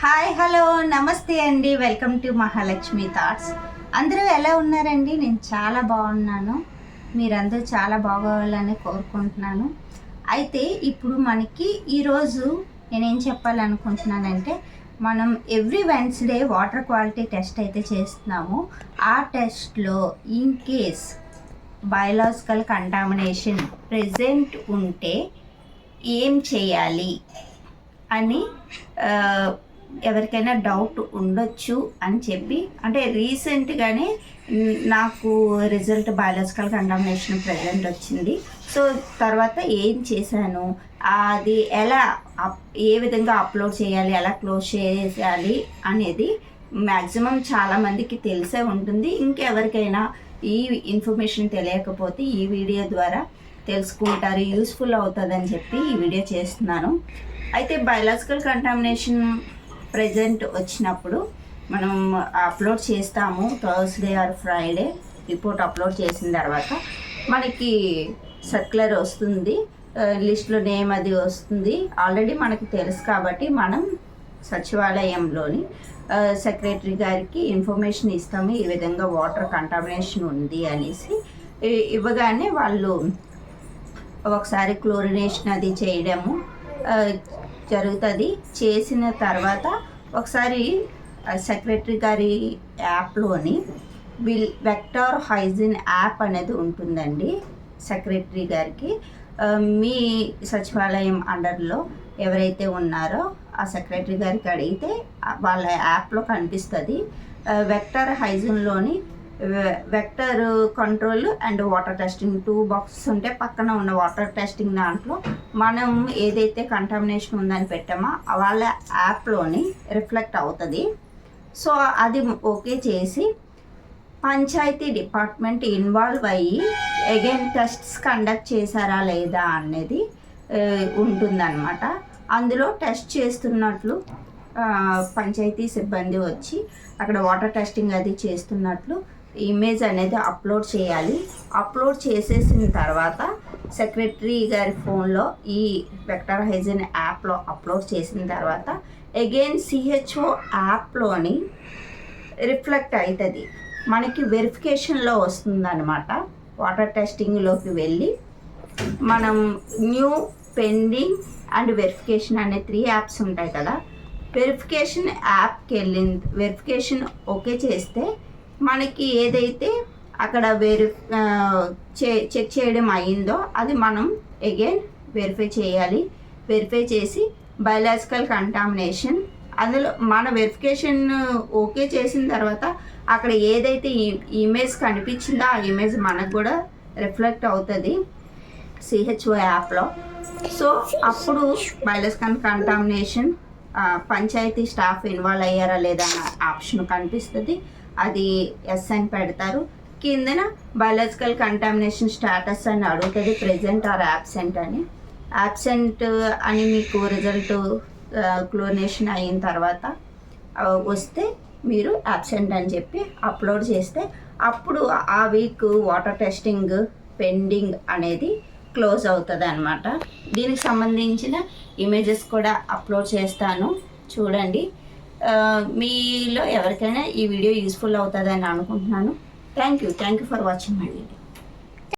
Hi hello నమస్తే అండి. Welcome to Mahalakshmi thoughts. అందరూ ఎలా ఉన్నారండి? నేను చాలా బాగున్నాను. మీరందరూ చాలా బాగోవాలని కోరుకుంటున్నాను. అయితే ఇప్పుడు మనకి ఈరోజు నేనేం చెప్పాలనుకుంటున్నానంటే మనం every Wednesday water quality test అయితే చేస్తున్నాము. ఆ టెస్ట్లో in case biological contamination present ఉంటే ఏం చేయాలి? అని ఎవరికైనా డౌట్ ఉండొచ్చు అని చెప్పి అంటే రీసెంట్గానే నాకు రిజల్ట్ బయాలజికల్ కంటామినేషన్ ప్రజెంట్ వచ్చింది. సో తర్వాత ఏం చేశాను? అది ఎలా అప్- ఏ విధంగా అప్లోడ్ చేయాలి? ఎలా క్లోజ్ చేయాలి? అనేది మ్యాక్సిమం చాలామందికి తెలిసే ఉంటుంది. ఇంకెవరికైనా ఈ ఇన్ఫర్మేషన్ తెలియకపోతే ఈ వీడియో ద్వారా తెలుసుకుంటారు. యూస్ఫుల్ అవుతుందని చెప్పి ఈ వీడియో చేస్తున్నాను. అయితే బయలాజికల్ కంటామినేషన్ ప్రజెంట్ వచ్చినప్పుడు మనం అప్లోడ్ చేస్తాము Thursday or Friday report upload చేసిన తర్వాత మనకి సర్క్యులర్ వస్తుంది లిస్ట్లో నేమ్ అది వస్తుంది. ఆల్రెడీ మనకి తెలుసు కాబట్టి మనం సచివాలయంలోని సెక్రటరీ గారికి ఇన్ఫర్మేషన్ ఇస్తాము ఈ విధంగా వాటర్ కంటామినేషన్ ఉంది అనేసి. ఇవ్వగానే వాళ్ళు ఒకసారి క్లోరినేషన్ అది చేయడము జరుగుతుంది. చేసిన తర్వాత ఒకసారి సెక్రటరీ గారి యాప్లోని విల్ వెక్టార్ హైజిన్ యాప్ అనేది ఉంటుందండి సెక్రటరీ గారికి. మీ సచివాలయం అండర్లో ఎవరైతే ఉన్నారో ఆ సెక్రటరీ గారికి అడిగితే వాళ్ళ యాప్లో కనిపిస్తుంది. Vector హైజిన్లోని vector control and water testing two boxes ఉంటే పక్కన ఉన్న వాటర్ టెస్టింగ్ దాంట్లో మనం ఏదైతే కంటామినేషన్ ఉందని పెట్టామో వాళ్ళ యాప్లోని రిఫ్లెక్ట్ అవుతుంది. సో అది ఓకే చేసి పంచాయతీ డిపార్ట్మెంట్ ఇన్వాల్వ్ అయ్యి అగైన్ టెస్ట్స్ కండక్ట్ చేశారా లేదా అనేది ఉంటుందన్నమాట. అందులో టెస్ట్ చేస్తున్నట్లు పంచాయతీ సిబ్బంది వచ్చి అక్కడ వాటర్ టెస్టింగ్ అది చేస్తున్నట్లు ఇమేజ్ అనేది అప్లోడ్ చేయాలి. అప్లోడ్ చేసేసిన తర్వాత సెక్రటరీ గారి ఫోన్లో ఈ వెక్టర్ హైజిన్ యాప్లో అప్లోడ్ చేసిన తర్వాత అగైన్ సిహెచ్ఓ యాప్లోని రిఫ్లెక్ట్ అవుతుంది మనకి వెరిఫికేషన్లో వస్తుందన్నమాట. వాటర్ టెస్టింగ్లోకి వెళ్ళి మనం న్యూ పెండింగ్ అండ్ వెరిఫికేషన్ అనే త్రీ యాప్స్ ఉంటాయి కదా. వెరిఫికేషన్ యాప్కి వెళ్ళింది వెరిఫికేషన్ ఓకే చేస్తే మనకి ఏదైతే అక్కడ వెరి చెక్ చేయడం అయిందో అది మనం అగైన్ వెరిఫై చేయాలి. వెరిఫై చేసి బయలాజికల్ కంటామినేషన్ అందులో మన వెరిఫికేషన్ ఓకే చేసిన తర్వాత అక్కడ ఏదైతే ఇమేజ్ కనిపించిందో ఆ ఇమేజ్ మనకు కూడా రిఫ్లెక్ట్ అవుతుంది సిహెచ్ఓ యాప్లో సో అప్పుడు biological contamination panchayat staff involve అయ్యారా లేదా అన్న ఆప్షన్ కనిపిస్తుంది. అది ఎస్ అని పెడతారు. కిందన బయాలజికల్ కంటామినేషన్ స్టాటస్ అని అడుగుతుంది ప్రెజెంట్ ఆర్ యాబ్సెంట్ అని. యాబ్సెంట్ అని మీకు రిజల్ట్ క్లోనేషన్ అయిన తర్వాత వస్తే మీరు యాబ్సెంట్ అని చెప్పి అప్లోడ్ చేస్తే అప్పుడు ఆ వీక్ వాటర్ టెస్టింగ్ పెండింగ్ అనేది క్లోజ్ అవుతుంది అనమాట దీనికి సంబంధించిన ఇమేజెస్ కూడా అప్లోడ్ చేస్తాను. చూడండి. మీలో ఎవరికైనా ఈ వీడియో యూస్ఫుల్ అవుతుందని అనుకుంటున్నాను. Thank you thank you for watching my video